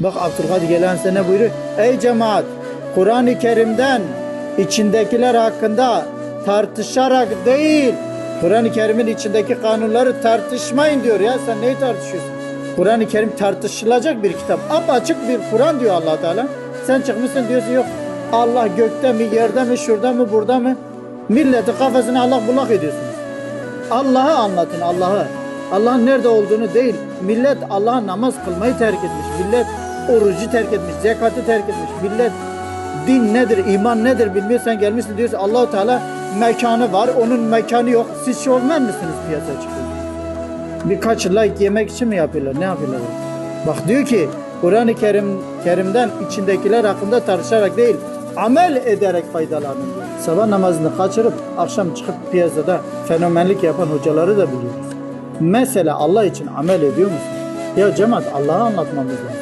Bak Abdülkadir Gelen ne buyuruyor? Ey cemaat Kur'an-ı Kerim'den içindekiler hakkında tartışarak değil Kur'an-ı Kerim'in içindeki kanunları tartışmayın diyor ya sen neyi tartışıyorsun? Kur'an-ı Kerim tartışılacak bir kitap. Apaçık bir Kur'an diyor allah Teala. Sen çıkmışsın diyorsun yok Allah gökte mi, yerde mi, şurada mı, burada mı? Milleti kafasını Allah bulak ediyorsunuz. Allah'ı anlatın Allah'ı. Allah'ın nerede olduğunu değil. Millet Allah'a namaz kılmayı terk etmiş. Millet orucu terk etmiş, zekatı terk etmiş. Millet din nedir, iman nedir bilmiyor. Sen gelmişsin diyorsun Allahu Teala mekanı var, onun mekanı yok. Siz şovmen misiniz piyasaya çıkıyorsunuz? Birkaç like yemek için mi yapıyorlar? Ne yapıyorlar? Bak diyor ki Kur'an-ı Kerim Kerim'den içindekiler hakkında tartışarak değil, amel ederek faydalanın. Sabah namazını kaçırıp akşam çıkıp piyasada fenomenlik yapan hocaları da biliyoruz. Mesela Allah için amel ediyor musun? Ya cemaat Allah'ı anlatmamız lazım.